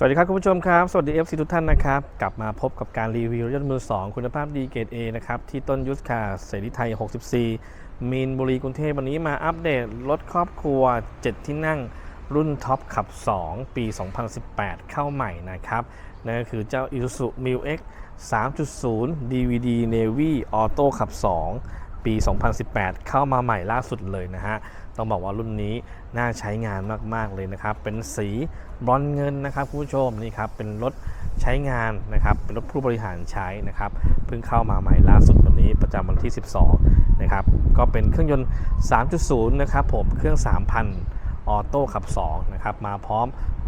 สวัสดีครับคุณผู้ชมครับ สวัสดี FC ทุกท่านนะครับ กลับมาพบกับการรีวิวรถยนต์มือ 2 คุณภาพดีเกรด A นะครับ ที่ต้นยุทธคาเสรีไทย 64 มีนบุรีกรุงเทพวันนี้มาอัปเดตรถครอบครัว 7 ที่นั่งรุ่นท็อปขับ 2 ปี 2018 เข้าใหม่นะครับ นั่นก็คือเจ้า Isuzu Mil X 3.0 DVD Navy Auto ขับ 2 ปี 2018 เข้ามาใหม่ล่าสุดเลยนะฮะ ต้องบอกว่ารุ่นนี้น่าใช้งานมากๆเลยนะครับ เป็นสีบรอนเงินนะครับคุณผู้ชมนี่ครับเป็นรถใช้งานนะครับ เป็นรถผู้บริหารใช้นะครับ เพิ่งเข้ามาใหม่ล่าสุดวันนี้ประจำวันที่ 12 นะครับ ก็เป็นเครื่องยนต์ 3.0 นะครับผมเครื่อง 3,000 ออโต้ขับ 2 นะครับ มาพร้อม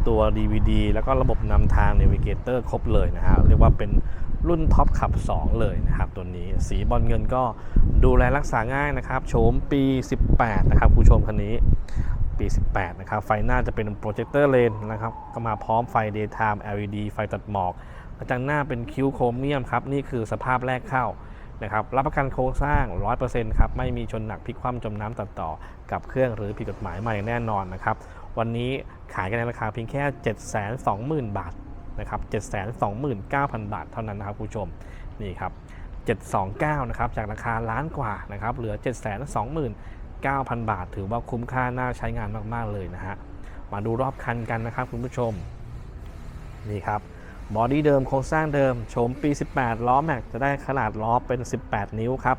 ตัว DVD แล้วก็ระบบนำทาง Navigator ครบเลยนะฮะเรียกว่าเป็น รุ่นท็อปขับ 2 เลยนะครับตัวนี้สีบอลเงินก็ดูแลรักษาง่ายนะครับโฉมปี 18 นะครับคุณผู้ชมคันนี้ปี 18 นะครับ ไฟหน้าจะเป็นโปรเจคเตอร์เลนนะครับก็มาพร้อมไฟ Daytime LED ไฟตัดหมอกกระจังหน้าเป็นคิ้วโครเมียมครับ นี่คือสภาพแรกเข้านะครับรับประกันโครงสร้าง 100%ครับ ไม่มีชนหนักพลิกคว่ำจมน้ำตัดต่อ กับเครื่องหรือผิดกฎหมายใหม่แน่นอนนะครับ วันนี้ขายกันในราคาเพียงแค่ 720,000 บาท นะครับ729,000 บาทเท่านั้นนะครับผู้ชมนี่ครับ 729 นะครับ จากราคาล้านกว่านะครับ เหลือ 729,000 บาท ถือว่าคุ้มค่าน่าใช้งานมาก ๆ เลยนะฮะ มาดูรอบคันกันนะครับคุณผู้ชม นี่ครับ บอดี้เดิมโครงสร้างเดิม โฉมปี 18 ล้อแม็กจะได้ขนาดล้อเป็น 18 นิ้วครับ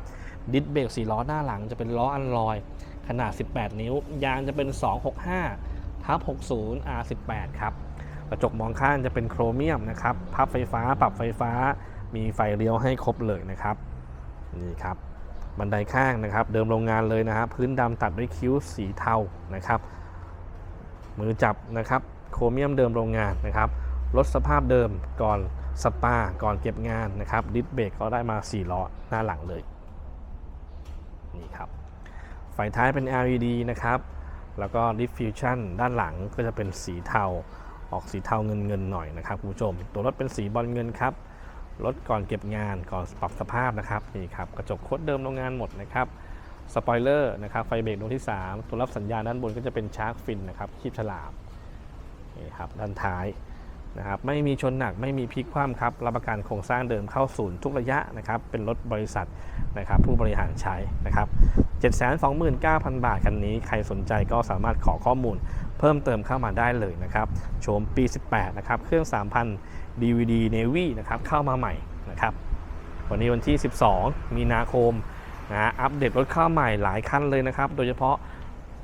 ดิสเบรก4ล้อหน้าหลังจะเป็นล้ออันลอย ขนาด 18 นิ้ว ยางจะเป็น 265ทับ60 R18 ครับ กระจกมองข้างจะเป็นโครเมียมนะครับพับไฟฟ้าปรับไฟฟ้า มีไฟเลี้ยวให้ครบเลยนะครับนี่ครับบันไดข้างนะครับ เดิมโรงงานเลยนะครับพื้นดำตัดด้วยคิ้วสีเทานะครับ มือจับนะครับโครเมียมเดิมโรงงานนะครับรถสภาพเดิมก่อนสปาก่อนเก็บงานนะครับดิสเบรกก็ได้มา4ล้อหน้าหลังเลยนี่ครับไฟท้ายเป็น LED นะครับ แล้วก็ diffusion ด้านหลังก็จะเป็นสีเทา ออกสีเทาเงินเงินหน่อยนะครับคุณผู้ชม ตัวรถเป็นสีบอลเงินครับรถก่อนเก็บงานก่อนปรับสภาพนะครับนี่ครับกระจกโคดเดิมโรงงานหมดนะครับสปอยเลอร์นะครับไฟเบรกดวงที่ 3 ตัวรับสัญญาณด้านบนก็จะเป็นชาร์กฟินนะครับคีบฉลามนี่ครับด้านท้าย นะครับไม่มีชนหนักไม่มีพลิกคว่ำครับรับประกันโครงสร้างเดิมเข้าศูนย์ทุกระยะนะครับเป็นรถบริษัทนะครับผู้บริหารใช้นะครับ729,000 บาทคันนี้ใครสนใจก็สามารถขอข้อมูลเพิ่มเติมเข้ามาได้เลยนะครับโฉมปี 18 นะครับเครื่อง 3,000 DVD Navy นะครับเข้ามาใหม่นะครับวันนี้วันที่ 12 มีนาคมนะฮะอัปเดตรถเข้าใหม่หลายคันเลยนะครับ โดยเฉพาะ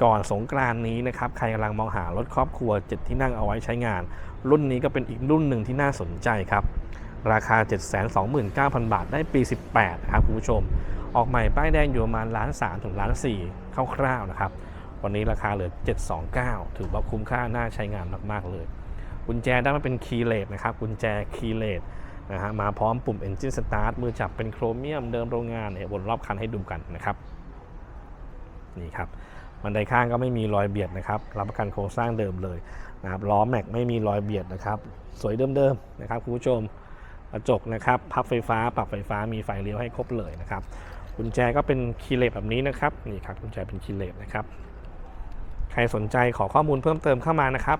ก่อนสงกรานนี้นะครับใครกำลังมองหารถครอบครัว 7 ที่นั่งเอาไว้ใช้งาน รุ่นนี้ก็เป็นอีกรุ่นหนึ่งที่น่าสนใจครับ ราคา 729,000 บาทได้ปี 18นะครับคุณผู้ชม ออกใหม่ป้ายแดงอยู่ประมาณล้าน3ถึงล้าน4คร่าวๆนะครับ วันนี้ราคาเหลือ 729 ถือว่าคุ้มค่าน่าใช้งานมากๆเลยกุญแจได้มาเป็นคีย์เลสนะครับกุญแจคีย์เลสนะฮะมาพร้อมปุ่ม Engine Start มือจับเป็นโครเมียมเดิมโรงงานเนี่ยวนรอบคันให้ดูกันนะครับนี่ครับ บันไดข้างก็ไม่มีรอยเบียดนะครับรับประกันโครงสร้างเดิมเลยนะครับล้อแม็กไม่มีรอยเบียดนะครับสวยเดิมๆนะครับคุณผู้ชมกระจกนะครับพับไฟฟ้าปรับไฟฟ้ามีไฟเลี้ยวให้ครบเลยนะครับกุญแจก็เป็นคีย์เลสแบบนี้นะครับนี่ครับกุญแจเป็นคีย์เลสนะครับใครสนใจขอข้อมูลเพิ่มเติมเข้ามานะครับ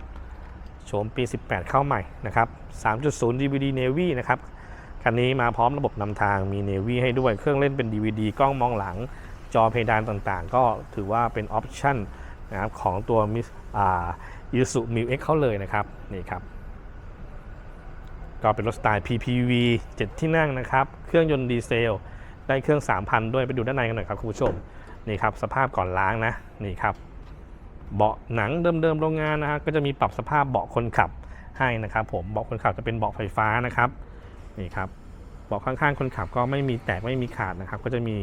โฉมปี 18 เข้าใหม่นะครับ 3.0 DVD Navy นะครับคันนี้มาพร้อมระบบนำทางมี Navy ให้ด้วยเครื่องเล่นเป็น DVD กล้องมองหลัง จอเพดานต่างๆ ก็ถือว่าเป็นออปชั่นนะครับของตัวมิอ่า Isuzu Mil X เขาเลยนะครับนี่ครับก็เป็นรถสไตล์ PPV 7 ที่นั่งนะครับ เครื่องยนต์ดีเซล ได้เครื่อง 3,000 ด้วยไปดูด้านในกันหน่อยครับคุณผู้ชมนี่ครับสภาพก่อนล้างนะนี่ครับเบาะหนังเดิมๆโรงงานนะฮะก็จะมีปรับสภาพเบาะคนขับให้นะครับ ผมเบาะคนขับจะเป็นเบาะไฟฟ้านะครับนี่ครับเบาะข้างๆ คนขับก็ไม่มีแตกไม่มีขาดนะครับ ก็จะมี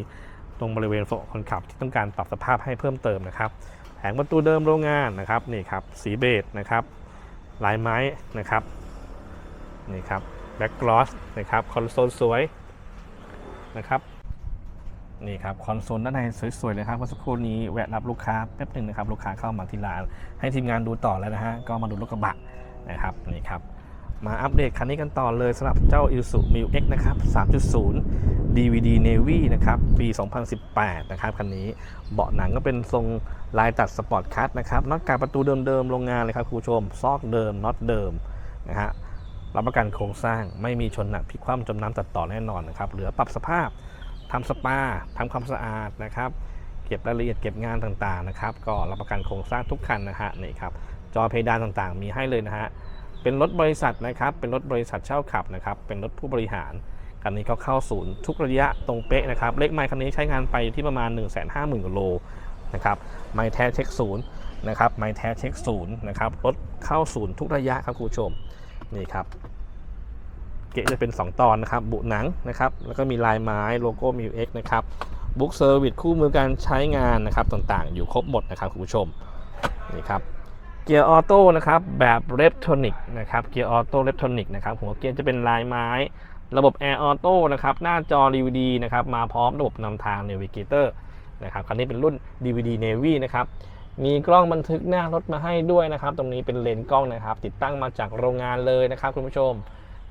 ตรงบริเวณโฟคนขับที่ต้องการปรับสภาพให้เพิ่มเติมนะครับแผงประตูเดิมโรงงานนะครับนี่ครับสีเบจนะครับลายไม้นะครับนี่ครับแบ็กกลอสนะครับคอนโซลสวยนะครับนี่ครับคอนโซลด้านในสวยๆเลยครับเมื่อสักครู่นี้แวะรับลูกค้าแป๊บหนึ่งนะครับลูกค้าเข้ามาที่ร้าน ให้ทีมงานดูต่อแล้วนะฮะก็มาดูรถกระบะนะครับนี่ครับมาอัปเดตคันนี้กันต่อเลยสำหรับเจ้า Isuzu Mil X นะครับ 3.0 DVD Navy นะครับ ปี 2018 นะครับคันนี้เบาะหนังก็เป็นทรงลายตัดสปอร์ตคัทนะครับน็อตกาประตูเดิมๆ โรงงานเลยครับคุณผู้ชม ซอกเดิมน็อตเดิมนะฮะรับประกันโครงสร้างไม่มีชนหนักพลิกคว่ำจมน้ำตัดต่อแน่นอนนะครับ เหลือปรับสภาพทำสปาทำความสะอาดนะครับ เก็บรายละเอียดเก็บงานต่างๆนะครับ ก็รับประกันโครงสร้างทุกคันนะฮะนี่ครับจอเพดานต่างๆ มีให้เลยนะฮะเป็นรถบริษัทนะครับ เป็นรถบริษัทเช่าขับนะครับ เป็นรถผู้บริหาร คันนี้ก็เข้าศูนย์ทุกระยะตรงเป๊ะนะครับ เลขไมล์คันนี้ใช้งานไปที่ประมาณ 1 5 0 0 0 0กิโลนะครับไมล์แท้เช็คศูนย์นะครับไมล์แท้เช็คศูนย์นะครับรถเข้าศูนย์ทุกระยะครับคุณผู้ชมนี่ครับเกะจะเป็น 2 ตอนนะครับ บุหนังนะครับ แล้วก็มีลายไม้โลโก้มิวเอ็กนะครับบุ๊กเซอร์วิสคู่มือการใช้งานนะครับต่างๆ อยู่ครบหมดนะครับคุณผู้ชมนี่ครับเกียร์ออโต้นะครับแบบเรปโทนิกนะครับเกียร์ออโต้เรปโทนิกนะครับหัวเกียร์จะเป็นลายไม้ ระบบแอร์ออโต้นะครับหน้าจอ DVD นะครับมาพร้อมระบบนำทาง Navigator นะครับคันนี้เป็นรุ่น DVD Navy นะครับมีกล้องบันทึกหน้ารถมาให้ด้วยนะครับ ตรงนี้เป็นเลนส์กล้องนะครับ ติดตั้งมาจากโรงงานเลยนะครับ คุณผู้ชม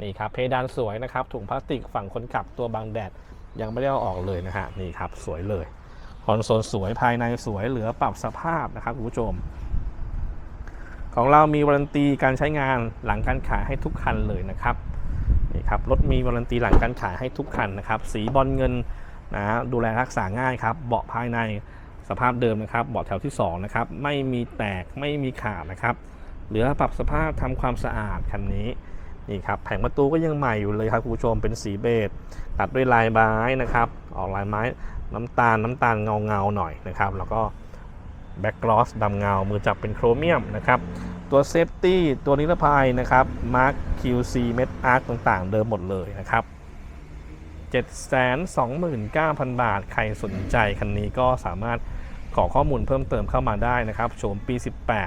นี่ครับเพดานสวยนะครับถุงพลาสติกฝั่งคนขับตัวบังแดดยังไม่ได้เอาออกเลยนะฮะนี่ครับสวยเลยคอนโซลสวยภายในสวยเหลือปรับสภาพนะครับคุณผู้ชม ของเรามีวารันตีการใช้งานหลังการขายให้ทุกคันเลยนะครับ นี่ครับรถมีวารันตีหลังการขายให้ทุกคันนะครับ สีบอลเงินนะฮะดูแลรักษาง่ายครับ เบาะภายในสภาพเดิมนะครับ เบาะแถวที่สองนะครับไม่มีแตกไม่มีขาดนะครับ เหลือปรับสภาพทำความสะอาดคันนี้นี่ครับแผงประตูก็ยังใหม่อยู่เลยครับคุณผู้ชมเป็นสีเบจตัดด้วยลายไม้นะครับ ออกลายไม้น้ำตาลน้ำตาลเงาเงาๆหน่อยนะครับ แล้วก็แบ็กกลอสดำเงามือจับเป็นโครเมียมนะครับ ตัวเซฟตี้ตัวนิรภัยนะครับมาร์ค QC เม็ดอาร์คต่างๆ เดิมหมดเลยนะครับ729,000 บาท ใครสนใจคันนี้ก็สามารถขอข้อมูลเพิ่มเติมเข้ามาได้นะครับโฉมปี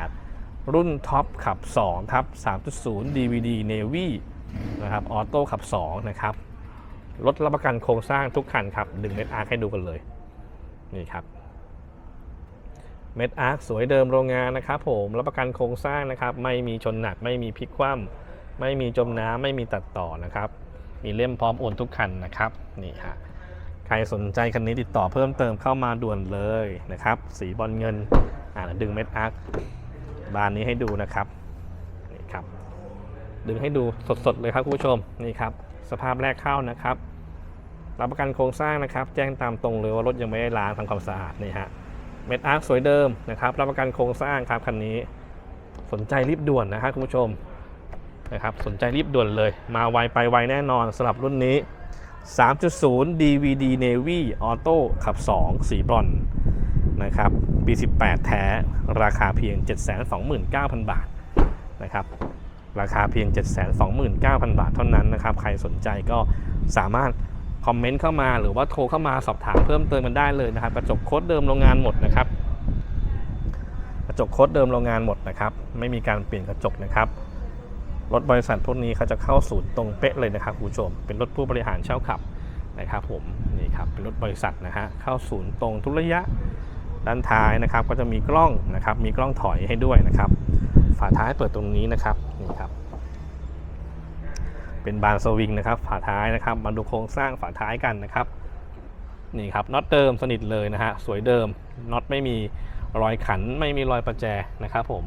18 รุ่นท็อปขับ2ครับ3.0 DVD Navy นะครับออโต้ขับ 2 นะครับ รถรับประกันโครงสร้างทุกคันครับดึงเม็ดอาร์คให้ดูกันเลย นี่ครับ เม็ดอาร์คสวยเดิมโรงงานนะครับผมรับประกันโครงสร้างนะครับ ไม่มีชนหนักไม่มีพลิกคว่ำไม่มีจมน้ำไม่มีตัดต่อนะครับ มีเล่มพร้อมโอนทุกคันนะครับนี่ฮะใครสนใจคันนี้ติดต่อเพิ่มเติมเข้ามาด่วนเลยนะครับ สีบอลเงินอ่าดึงเม็ดอาร์คบานนี้ให้ดูนะครับนี่ครับ ดึงให้ดูสดๆเลยครับคุณผู้ชมนี่ครับ สภาพแรกเข้านะครับรับประกันโครงสร้างนะครับ แจ้งตามตรงเลยว่ารถยังไม่ได้ล้างทำความสะอาดนี่ฮะ เม็ดอาร์คสวยเดิมนะครับรับประกันโครงสร้างครับคันนี้สนใจรีบด่วนนะครับคุณผู้ชมนะครับสนใจรีบด่วนเลย มาไวไปไวแน่นอนสำหรับรุ่นนี้ 3.0 DVD Navy Auto ขับ 2 สีบรอนนะครับปี 18 แท้ราคาเพียง 729,000 บาทนะครับราคาเพียง 729,000 บาทเท่านั้นนะครับ ใครสนใจก็สามารถ คอมเมนต์เข้ามาหรือว่าโทรเข้ามาสอบถามเพิ่มเติมกันได้เลยนะครับกระจกโค้ดเดิมโรงงานหมดนะครับกระจกโค้ดเดิมโรงงานหมดนะครับ ไม่มีการเปลี่ยนกระจกนะครับรถบริษัทพวกนี้เขาจะเข้าศูนย์ตรงเป๊ะเลยนะครับคุณผู้ชม เป็นรถผู้บริหารเช่าขับนะครับ ผมนี่ครับเป็นรถบริษัทนะฮะเข้าศูนย์ตรงทุกระยะด้านท้ายนะครับ ก็จะมีกล้องนะครับ มีกล้องถอยให้ด้วยนะครับ ฝาท้ายเปิดตรงนี้นะครับนี่ครับ เป็นบานสวิงนะครับฝาท้ายนะครับมาดูโครงสร้างฝาท้ายกันนะครับนี่ครับน็อตเดิมสนิทเลยนะฮะสวยเดิมน็อตไม่มีรอยขันไม่มีรอยประแจนะครับ ผม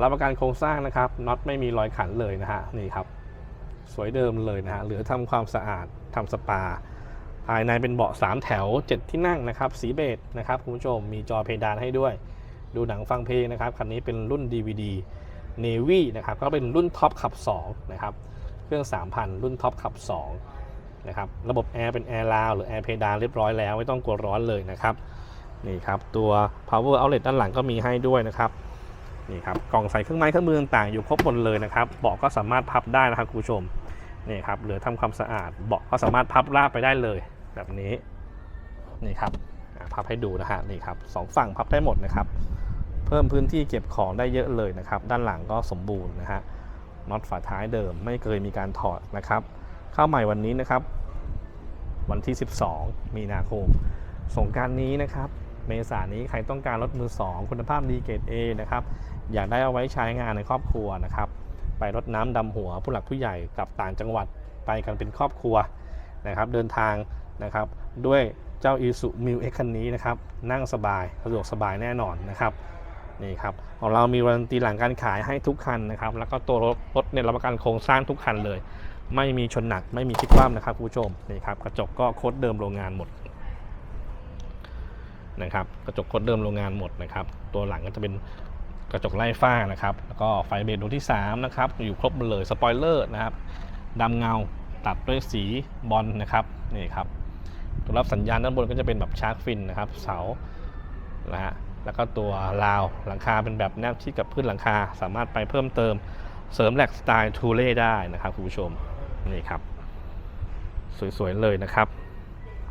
รับประกันโครงสร้างนะครับน็อตไม่มีรอยขันเลยนะฮะนี่ครับ สวยเดิมเลยนะฮะเหลือทำความสะอาดทำสปา ภายในเป็นเบาะ 3 แถว 7 ที่นั่งนะครับ สีเบจนะครับคุณผู้ชมมีจอเพดานให้ด้วย ดูหนังฟังเพลงนะครับคันนี้เป็นรุ่น DVD Navy นะครับก็เป็นรุ่นท็อปขับ2นะครับ เครื่อง 3,000 รุ่นท็อปขับ2นะครับระบบแอร์เป็นแอร์ลาวหรือแอร์เพดานเรียบร้อยแล้ว ไม่ต้องกลัวร้อนเลยนะครับนี่ครับตัว power outlet ด้านหลังก็มีให้ด้วยนะครับนี่ครับกล่องใส่เครื่องไม้เครื่องมือต่างๆอยู่ครบหมดเลยนะครับเบาะก็สามารถพับได้นะครับคุณผู้ชมนี่ครับเหลือทำความสะอาดเบาะก็สามารถพับราบไปได้เลย แบบนี้นี่ครับพับให้ดูนะฮะนี่ครับสองฝั่งพับได้หมดนะครับ เพิ่มพื้นที่เก็บของได้เยอะเลยนะครับ ด้านหลังก็สมบูรณ์นะฮะ น็อตฝาท้ายเดิม ไม่เคยมีการถอดนะครับ เข้าใหม่วันนี้นะครับ วันที่ 12 มีนาคมสงการนี้นะครับ เมษานี้ใครต้องการรถมือ 2 คุณภาพดีเกรด A นะครับ อยากได้เอาไว้ใช้งานในครอบครัวนะครับ ไปรดน้ำดำหัวผู้หลักผู้ใหญ่กลับต่างจังหวัดไปกันเป็นครอบครัวนะครับ เดินทางนะครับด้วยเจ้า i s u m i l X คันนี้นะครับ นั่งสบายสะดวกสบายแน่นอนนะครับ นี่ครับของเรามีวารันตีหลังการขายให้ทุกคันนะครับ แล้วก็ตัวรถรถเนี่ยรับประกันโครงสร้างทุกคันเลย ไม่มีชนหนักไม่มีพลิกคว่ำนะครับคุณผู้ชมนี่ครับกระจกก็โค้ดเดิมโรงงานหมดนะครับกระจกโค้ดเดิมโรงงานหมดนะครับ ตัวหลังก็จะเป็นกระจกไล่ฟ้านะครับ แล้วก็ไฟเบรดดวงที่3นะครับอยู่ครบหมดเลยสปอยเลอร์นะครับดำเงาตัดด้วยสีบอลนะครับนี่ครับตัวรับสัญญาณด้านบนก็จะเป็นแบบชาร์กฟินนะครับเสานะฮะ แล้วก็ตัวราวหลังคาเป็นแบบแนบชิดกับพื้นหลังคา สามารถไปเพิ่มเติมเสริมแหลกสไตล์ทูเล่ได้นะครับคุณผู้ชมนี่ครับ สวยๆเลยนะครับ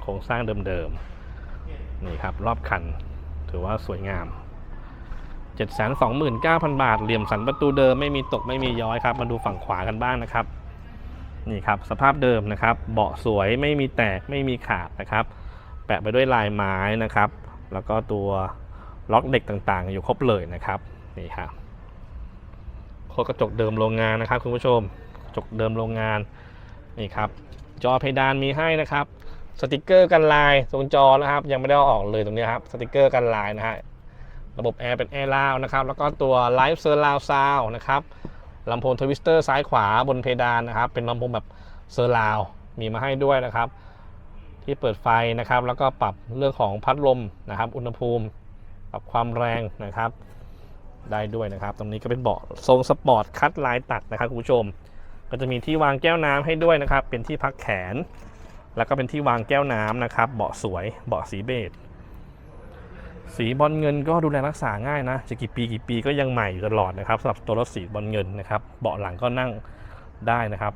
โครงสร้างเดิมๆนี่ครับรอบคันถือว่าสวยงาม 729,000 บาท เหลี่ยมสันประตูเดิมไม่มีตกไม่มีย้อยครับ มาดูฝั่งขวากันบ้างนะครับ นี่ครับสภาพเดิมนะครับ เบาะสวยไม่มีแตกไม่มีขาดนะครับ แปะไปด้วยลายไม้นะครับ แล้วก็ตัว ล็อกเด็กต่างๆ อยู่ครบเลยนะครับนี่ครับโคดกระจกเดิมโรงงานนะครับคุณผู้ชมกระจกเดิมโรงงานนี่ครับจอเพดานมีให้นะครับสติกเกอร์กันลายตรงจอนะครับ ยังไม่ได้อออกเลยตรงนี้ครับสติกเกอร์กันลายนะฮะระบบแอร์เป็นแอร์ลาวนะครับแล้วก็ตัวไลฟ์เซอร์ลาวซาวนะครับลำโพงทวิสเตอร์ซ้ายขวาบนเพดานนะครับ เป็นลำโพงแบบเซอร์ลาวมีมาให้ด้วยนะครับ ที่เปิดไฟนะครับ แล้วก็ปรับเรื่องของพัดลมนะครับ อุณหภูมิ ปรับความแรงนะครับ ได้ด้วยนะครับ ตรงนี้ก็เป็นเบาะทรงสปอร์ตคัดลายตัดนะครับคุณผู้ชม ก็จะมีที่วางแก้วน้ำให้ด้วยนะครับ เป็นที่พักแขน แล้วก็เป็นที่วางแก้วน้ำนะครับ เบาะสวย เบาะสีเบจสีบอลเงินก็ดูแลรักษาง่ายนะ จะกี่ปีกี่ปีก็ยังใหม่อยู่ตลอดนะครับสำหรับตัวรถสีบอลเงินนะครับ เบาะหลังก็นั่งได้นะครับ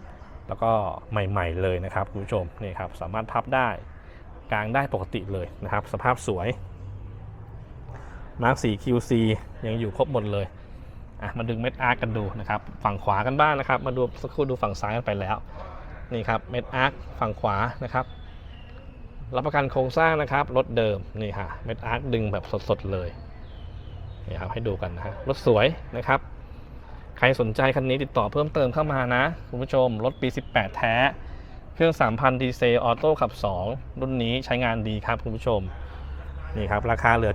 แล้วก็ใหม่ ๆเลยนะครับคุณผู้ชมนี่ครับสามารถพับได้กลางได้ปกติเลยนะครับ สภาพสวย มาร์คสี QC ยังอยู่ครบหมดเลยอะมาดึงเม็ดอาร์กันดูนะครับฝั่งขวากันบ้างนะครับ มาดูสักครู่ดูฝั่งซ้ายกันไปแล้วนี่ครับเม็ดอาร์กฝั่งขวานะครับรับประกันโครงสร้างนะครับรถเดิมนี่ค่ะเม็ดอาร์กดึงแบบสดๆเลยนี่ครับให้ดูกันนะฮะรถสวยนะครับ ใครสนใจคันนี้ติดต่อเพิ่มเติมเข้ามานะ คุณผู้ชมรถปี 18 แท้ เครื่อง 3,000 ดีเซลออโต้ขับ 2 รุ่นนี้ใช้งานดีครับคุณผู้ชม นี่ครับราคาเหลือ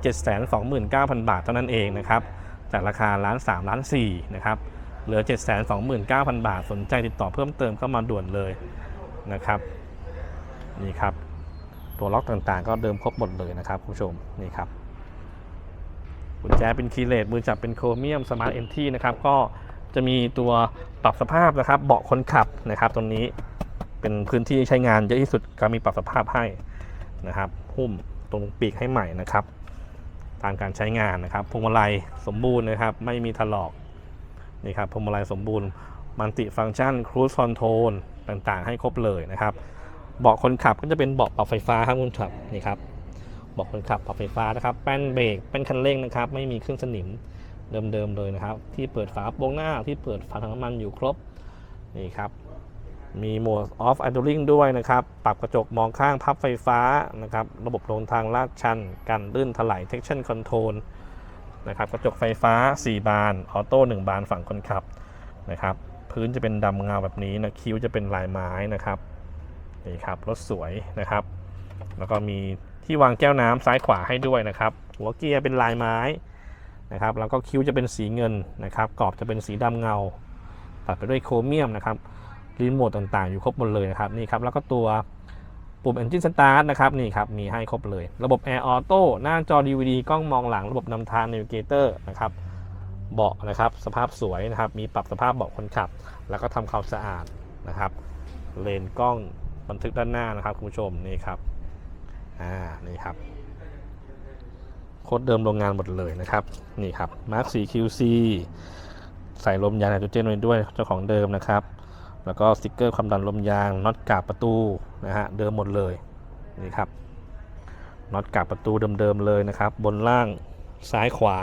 729,000 บาทเท่านั้นเองนะครับจากราคาล้าน3ล้าน4นะครับเหลือ 729,000 บาทสนใจติดต่อเพิ่มเติมเข้ามาด่วนเลยนะครับนี่ครับตัวล็อกต่างๆ ก็เดิมครบหมดเลยนะครับคุณผู้ชมนี่ครับกุญแจเป็นคีเลสมือจับเป็นโครเมียมสมาร์ทเอนทีนะครับก็จะมีตัวปรับสภาพนะครับ เบาะคนขับนะครับ ตรงนี้เป็นพื้นที่ใช้งานเยอะที่สุดก็มีปรับสภาพให้นะครับหุ้ม ตรงปีกให้ใหม่นะครับ ตามการใช้งานนะครับพวงมาลัยสมบูรณ์นะครับ ไม่มีถลอกนี่ครับพวงมาลัยสมบูรณ์มันติฟังก์ชันครู e คอนโทรลต่างๆ ให้ครบเลยนะครับ เบาะคนขับก็จะเป็นเบาะปรับไฟฟ้าครับคุณขับนี่ครับเบาะคนขับปรับไฟฟ้านะครับแป้นเบรกแป้นคันเร่งนะครับ ไม่มีเครื่องสนิมเดิมๆเลยนะครับ ที่เปิดฝาโปรงหน้าที่เปิดฝาถังน้ำมันอยู่ครบนี่ครับ มีโหมด off idling ด้วยนะครับ ปรับกระจกมองข้างพับไฟฟ้านะครับ ระบบลงทางลาดชัน กันลื่นถลาย traction control นะครับกระจกไฟฟ้า 4 บาน ออโต้ 1 บานฝั่งคนขับนะครับ พื้นจะเป็นดำเงาแบบนี้นะ คิ้วจะเป็นลายไม้นะครับนี่ครับรถสวยนะครับ แล้วก็มีที่วางแก้วน้ำซ้ายขวาให้ด้วยนะครับ หัวเกียร์เป็นลายไม้นะครับ แล้วก็คิ้วจะเป็นสีเงินนะครับ กรอบจะเป็นสีดำเงา ตัดไปด้วยโครเมียมนะครับ รีโมทต่างๆ อยู่ครบหมดเลยนะครับนี่ครับแล้วก็ตัวปุ่ม Engine Start นะครับนี่ครับมีให้ครบเลย ระบบ Air Auto หน้าจอ DVD กล้องมองหลังระบบนำทาง Navigator นะครับเบาะนะครับสภาพสวยนะครับมีปรับสภาพเบาะคนขับ แล้วก็ทำความสะอาดนะครับเลนกล้องบันทึกด้านหน้านะครับคุณผู้ชมนี่ครับอ่านี่ครับโค้ดเดิมโรงงานหมดเลยนะครับนี่ครับ Mark 4 QC ใส่ลมยางไนโตรเจนไว้ด้วยเจ้าของเดิมนะครับ แล้วก็สติกเกอร์ความดันลมยางน็อตกาบประตูนะฮะเดิมหมดเลยนี่ครับน็อตกาบประตูเดิมๆเลยนะครับ บนล่างซ้ายขวา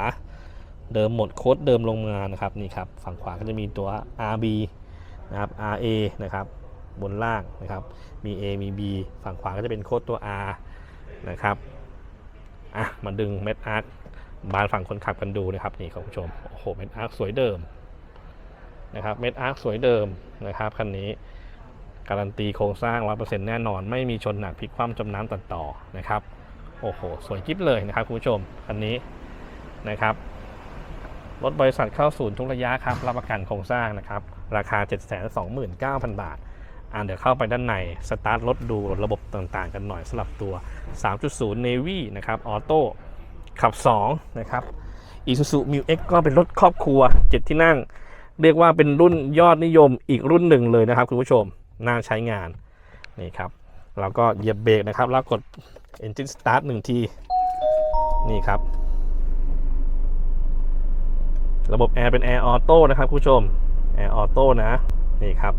เดิมหมดโค้ดเดิมลงมานะครับนี่ครับฝั่งขวาก็จะมีตัว RB นะครับ RA นะครับบนล่างนะครับมี A มี B ฝั่งขวาก็จะเป็นโค้ดตัว R นะครับอะมาดึงเม็ดอาร์คบานฝั่งคนขับกันดูนะครับนี่คุณผู้ชมโอ้โหเม็ดอาร์คสวยเดิม นะครับเม็ดอาร์คสวยเดิมนะครับคันนี้การันตีโครงสร้าง 100%แน่นอน ไม่มีชนหนักพลิกคว่ำจมน้ำตัดต่อนะครับโอ้โห สวยกิ๊บเลยนะครับคุณผู้ชมคันนี้นะครับรถบริษัทเข้าศูนย์ทุกระยะครับ รับประกันโครงสร้างนะครับ ราคา 729,000 บาท อ่าเดี๋ยวเข้าไปด้านใน สตาร์ทรถดูระบบต่างๆ กันหน่อยสำหรับตัว 3.0 Navy นะครับออโต้ขับ 2 นะครับ Isuzu m u X ก็เป็นรถครอบครัว 7 ที่นั่ง เรียกว่าเป็นรุ่นยอดนิยมอีกรุ่นหนึ่งเลยนะครับ คุณผู้ชมน่าใช้งานนี่ครับแล้วก็เหยียบเบรกนะครับ แล้วกด Engine Start หนึ่งที นี่ครับ ระบบแอร์เป็นแอร์ออโต้นะครับคุณผู้ชมแอร์ออโต้นะ นี่ครับ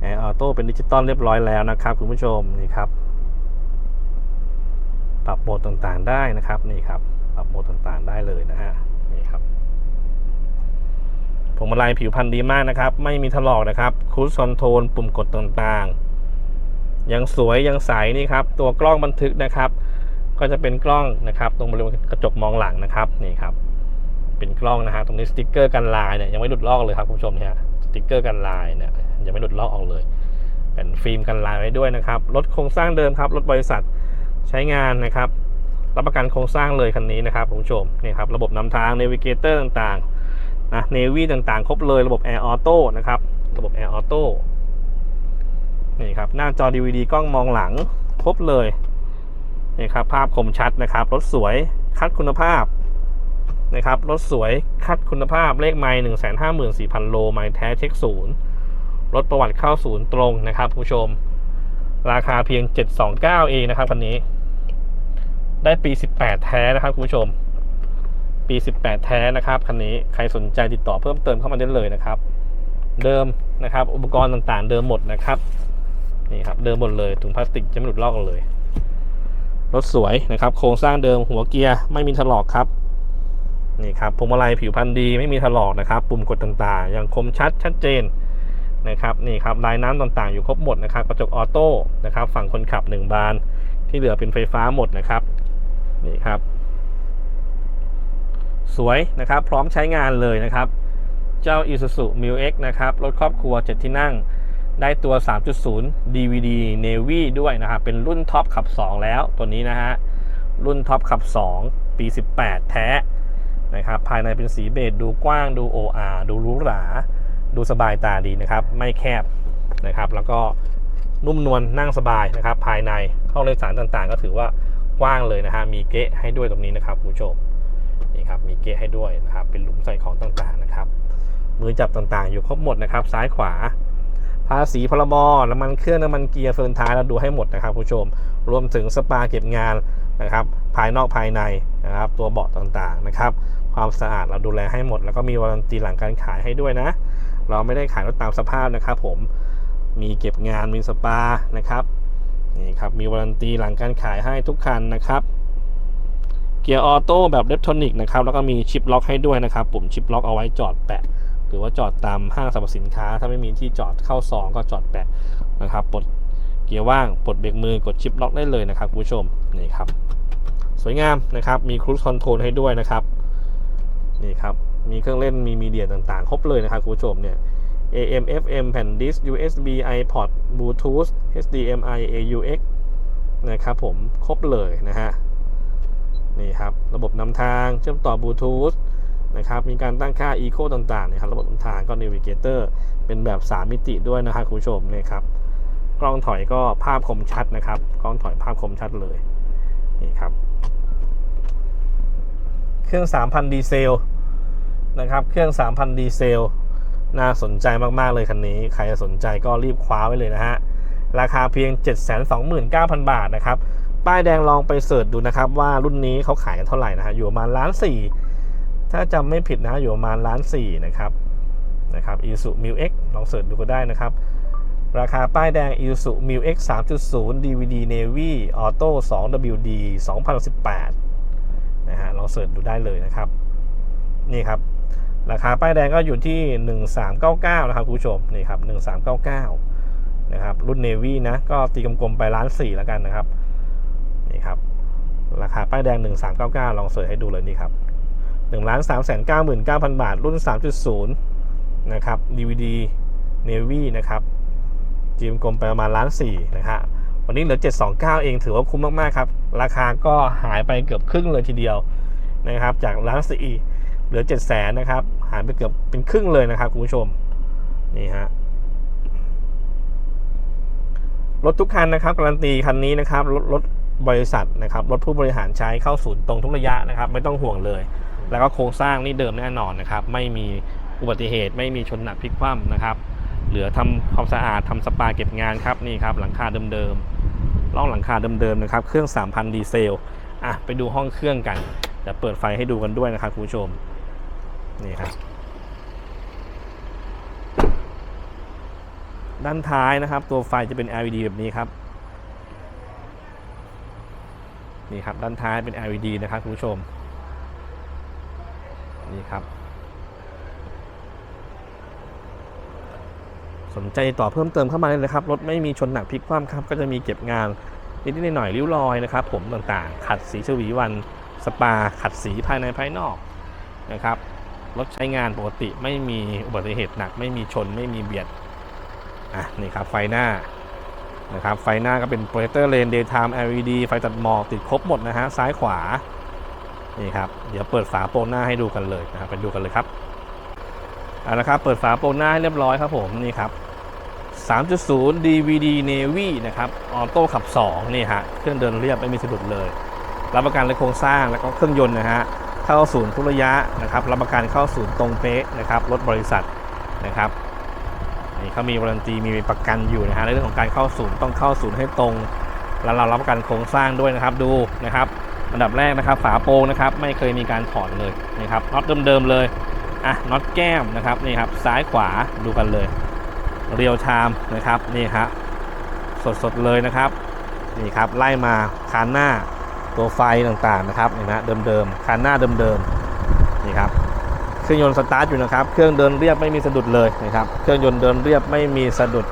แอร์ออโต้เป็นดิจิตอลเรียบร้อยแล้วนะครับ คุณผู้ชมนี่ครับ ปรับโหมดต่างๆได้นะครับนี่ครับ ปรับโหมดต่างๆได้เลยนะฮะ พวงมาลัยผิวพรรณดีมากนะครับ ไม่มีถลอกนะครับคูสคอนโทรลปุ่มกดต่างๆ ยังสวยยังใสนี่ครับ ตัวกล้องบันทึกนะครับ ก็จะเป็นกล้องนะครับ ตรงบริเวณกระจกมองหลังนะครับนี่ครับ เป็นกล้องนะฮะตรงนี้สติกเกอร์กันลายเนี่ยยังไม่หลุดลอกเลยครับคุณผู้ชมเนี่ยสติกเกอร์กันลายเนี่ยยังไม่หลุดลอกออกเลยเป็นฟิล์มกันลายไว้ด้วยนะครับรถโครงสร้างเดิมครับรถบริษัทใช้งานนะครับรับประกันโครงสร้างเลยคันนี้นะครับคุณผู้ชมนี่ครับระบบนำทางเนวิเกเตอร์ต่างๆ นะเนวีต่างๆ ครบเลยระบบแอร์ออโต้นะครับ ระบบแอร์ออโต้นี่ครับ หน้าจอ DVD กล้องมองหลัง ครบเลยนี่ครับ ภาพคมชัดนะครับ รถสวยคัดคุณภาพนะครับ รถสวยคัดคุณภาพเลขไมล์หนึ่งแสนห้าหมื่นสี่พันโลไมล์แท้เช็คศูนย์รถประวัติเข้าศูนย์ตรงนะครับคุณผู้ชม ราคาเพียง 729เองนะครับคันนี้ ได้ปี 18 แท้นะครับคุณผู้ชม ปี 18 แท้นะครับคันนี้ใครสนใจติดต่อเพิ่มเติมเข้ามาได้เลยนะครับ เดิมนะครับ อุปกรณ์ต่างๆ เดิมหมดนะครับนี่ครับเดิมหมดเลยถุงพลาสติกจะไม่หลุดลอกกันเลยรถสวยนะครับ โครงสร้างเดิมหัวเกียร์ไม่มีถลอกครับนี่ครับพวงมาลัยผิวพรรณดีไม่มีถลอกนะครับ ปุ่มกดต่างๆยังคมชัดชัดเจนนะครับนี่ครับลายน้ำต่างๆ อยู่ครบหมดนะครับ กระจกออโต้นะครับ ฝั่งคนขับ 1 บาน ที่เหลือเป็นไฟฟ้าหมดนะครับนี่ครับ สวยนะครับ พร้อมใช้งานเลยนะครับ เจ้า Isuzu m u X นะครับ รถครอบครัว 7 ที่นั่ง ได้ตัว 3.0 DVD Navy ด้วยนะครับ เป็นรุ่นท็อปขับ 2 แล้วตัวนี้นะฮะ รุ่นท็อปขับ 2 ปี 18 แท้นะครับ ภายในเป็นสีเบจดูกว้างดู OR ดูหรูหรา ดูสบายตาดีนะครับ ไม่แคบนะครับ แล้วก็นุ่มนวลนั่งสบายนะครับ ภายในห้องโดยสารต่างๆ ก็ถือว่ากว้างเลยนะฮะมีเกะให้ด้วยตรงนี้นะครับคุณผู้ชม เกะให้ด้วยนะครับ เป็นหลุมใส่ของต่างๆนะครับ มือจับต่างๆ อยู่ครบหมดนะครับ ซ้ายขวา ภาษีพรบน้ำมันเครื่องน้ำมันเกียร์เฟืองท้ายเราดูให้หมดนะครับผู้ชม รวมถึงสปาเก็บงานนะครับ ภายนอกภายในนะครับ ตัวเบาะต่างๆนะครับ ความสะอาดเราดูแลให้หมด แล้วก็มีวารันตีหลังการขายให้ด้วยนะ เราไม่ได้ขายรถตามสภาพนะครับ ผม มีเก็บงานมีสปานะครับนี่ครับมีวารันตีหลังการขายให้ทุกคันนะครับ กียร์ออโต้แบบเล็กทอนิกนะครับแล้วก็มีชิปล็อกให้ด้วยนะครับปุ่มชิปล็อกเอาไว้จอดแปะ หรือว่าจอดตามห้างสรรพสินค้า ถ้าไม่มีที่จอดเข้าซองก็จอดแปะนะครับปลดเกียร์ว่างปลดเบรกมือกดชิปล็อกได้เลยนะครับคุณผู้ชมนี่ครับสวยงามนะครับมีครู i คอนโทรลให้ด้วยนะครับนี่ครับมีเครื่องเล่นมีมีเดียต่างๆ ครบเลยนะครับคุณผู้ชมเนี่ย AM FM แผ่นดิส USB iPod Bluetooth HDMI AUX นะครับผมครบเลยนะฮะ นี่ครับระบบนำทางเชื่อมต่อบลูทูธนะครับมีการตั้งค่า Eco ต่างๆนะครับระบบนำทางก็ Navigator เป็นแบบ 3 มิติด้วยนะครับคุณผู้ชมนี่ครับกล้องถอยก็ภาพคมชัดนะครับ กล้องถอยภาพคมชัดเลยนี่ครับ เครื่อง 3,000 ดีเซลนะครับเครื่อง 3,000 ดีเซลน่าสนใจมากๆเลยคันนี้ ใครสนใจก็รีบคว้าไว้เลยนะฮะ ราคาเพียง 729,000 บาทนะครับ ป้ายแดงลองไปเสิร์ชดูนะครับ ว่ารุ่นนี้เขาขายกันเท่าไหร่นะฮะอยู่ประมาณล้านสี่ถ้าจำไม่ผิดนะอยู่ประมาณล้านสี่นะครับนะครับ Isuzu m u X ลองเสิร์ชดูก็ได้นะครับ ราคาป้ายแดง Isuzu m u X 3.0 DVD Navy Auto 2 WD 2018นะฮะลองเสิร์ชดูได้เลยนะครับ นี่ครับ ราคาป้ายแดงก็อยู่ที่ 1399 นะครับคุณผู้ชมนี่ครับ 1399 นะครับ รุ่น Navy นะ ก็ตีกลมๆไปล้านสี่แล้วกันนะครับ ราคาป้ายแดง 1399 ลองเสิร์ชให้ดูเลยนี่ครับ1ล้าน3 9 9 0 0 0 บาท รุ่น 3.0 นะครับ DVD Navy นะครับจีมกลมไปประมาณล้านสี่นะฮะวันนี้เหลือ 729 เองถือว่าคุ้มมาก ๆ ครับ ราคาก็หายไปเกือบครึ่งเลยทีเดียวนะครับ จากล้านสี่เหลือ 7 0 0แสนนะครับ หายไปเกือบเป็นครึ่งเลยนะครับคุณผู้ชม นี่ฮะรถทุกคันนะครับการันตีคันนี้นะครับรถรถ บริษัทนะครับรถผู้บริหารใช้เข้าศูนย์ตรงทุกระยะนะครับ ไม่ต้องห่วงเลย แล้วก็โครงสร้างนี่เดิมแน่นอนนะครับ ไม่มีอุบัติเหตุไม่มีชนหนักพลิกคว่ำนะครับ เหลือทำความสะอาดทำสปาเก็บงานครับนี่ครับหลังคาเดิมๆล่องหลังคาเดิมๆนะครับ เครื่อง 3,000 ดีเซลอะไปดูห้องเครื่องกันเดี๋ยวเปิดไฟให้ดูกันด้วยนะครับคุณผู้ชมนี่ครับด้านท้ายนะครับ ตัวไฟจะเป็น LED แบบนี้ครับ นี่ครับด้านท้ายเป็น LED นะครับคุณผู้ชมนี่ครับ สนใจต่อเพิ่มเติมเข้ามาได้เลยครับรถไม่มีชนหนักพลิกคว่ำครับ ก็จะมีเก็บงานนิดๆหน่อยๆริ้วรอยนะครับ ผมต่างๆ ขัดสีชวีวันสปา ขัดสีภายในภายนอกนะครับรถใช้งานปกติไม่มีอุบัติเหตุหนัก ไม่มีชนไม่มีเบียดอะนี่ครับไฟหน้า นะครับไฟหน้าก็เป็นโปรเจคเตอร์เลน daytime LED ไฟตัดหมอกติดครบหมดนะฮะซ้ายขวานี่ครับเดี๋ยวเปิดฝาโปรงหน้าให้ดูกันเลยนะครับไปดูกันเลยครับเอาละครับเปิดฝาโปรงหน้าให้เรียบร้อยครับผมนี่ครับ 3.0 DVD Navy นะครับออโต้ขับ 2 นี่ฮะเครื่องเดินเรียบไม่มีสะดุดเลย รับประกันและโครงสร้างแล้วก็เครื่องยนต์นะฮะเข้าศูนย์ทุกระยะนะครับรับประกันเข้าศูนย์ตรงเป๊ะนะครับรถบริษัทนะครับ นี่เขามีวารันตีมีประกันอยู่นะฮะในเรื่องของการเข้าศูนย์ต้องเข้าศูนย์ให้ตรงแล้วเรารับประกันโครงสร้างด้วยนะครับดูนะครับอันดับแรกนะครับ ฝาโปรงนะครับไม่เคยมีการถอดเลยนะครับน็อตเดิมๆเลยอะน็อตแก้มนะครับนี่ครับซ้ายขวาดูกันเลย เรียวไทม์นะครับนี่ครับสดๆเลยนะครับนี่ครับไล่มาคานหน้าตัวไฟต่างๆนะครับนี่นะเดิมๆคานหน้าเดิมๆนี่ครับ รื่องยนต์สตาร์ทอยู่นะครับ เครื่องเดินเรียบไม่มีสะดุดเลยนะครับ เครื่องยนต์เดินเรียบไม่มีสะดุด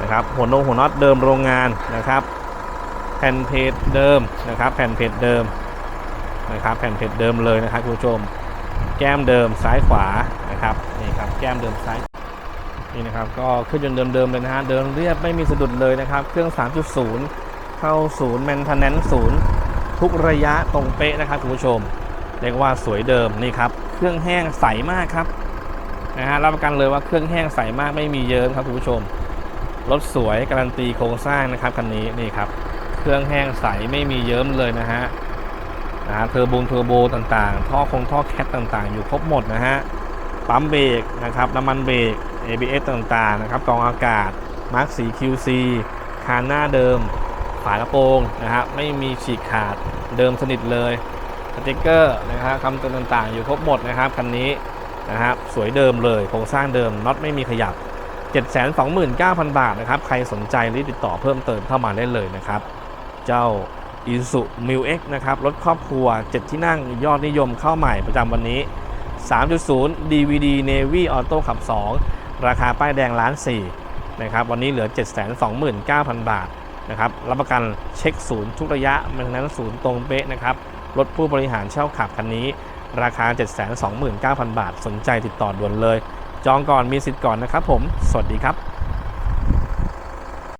นะครับ หัวนงหัวน็อตเดิมโรงงานนะครับ แผ่นเพจเดิมนะครับ แผ่นเพจเดิมนะครับ แผ่นเพจเดิมเลยนะครับคุณผู้ชม แก้มเดิมซ้ายขวานะครับ นี่ครับ แก้มเดิมซ้าย นี่นะครับ ก็เครื่องยนต์เดิมๆเลยนะฮะ เดินเรียบไม่มีสะดุดเลยนะครับ เครื่อง 3.0 เข้าศูนย์แมนเทนแนนศูนย์ทุกระยะตรงเป๊ะนะครับคุณผู้ชม เรียกว่าสวยเดิมนี่ครับ เครื่องแห้งใสมากครับนะฮะรับประกันเลยว่าเครื่องแห้งใสมากไม่มีเยิ้มครับคุณผู้ชมรถสวยการันตีโครงสร้างนะครับคันนี้นี่ครับ เครื่องแห้งใสไม่มีเยิ้มเลยนะฮะนะฮะเทอร์โบเทอร์โบต่างๆ ท่อคงท่อแคทต่างๆ อยู่ครบหมดนะฮะปั๊มเบรกนะครับน้ำมันเบรก ABS ต่างๆนะครับกองอากาศมาร์คสี QC คานหน้าเดิม ฝากระโปรงนะฮะไม่มีฉีกขาดเดิมสนิทเลย ติกเกอร์นะครับคำเตือนต่างๆ อยู่ครบหมดนะครับคันนี้นะครับสวยเดิมเลยโครงสร้างเดิมน็อตไม่มีขยับ 729,000 บาทนะครับใครสนใจรีบติดต่อเพิ่มเติมเข้ามาได้เลยนะครับ เจ้า i s u m i l X นะครับรถครอบครัว 7 ที่นั่งยอดนิยมเข้าใหม่ประจำวันนี้ 3.0 DVD Navy Auto ขับ 2 ราคาป้ายแดงล้าน4นะครับวันนี้เหลือ 729,000 บาทนะครับรับประกันเช็คศูนย์ทุกระยะมันนั้นศูนย์ตรงเป๊ะนะครับ รถผู้บริหารเช่าขับคันนี้ ราคา 729,000 บาท สนใจติดต่อด่วนเลย จองก่อนมีสิทธิ์ก่อนนะครับผม สวัสดีครับ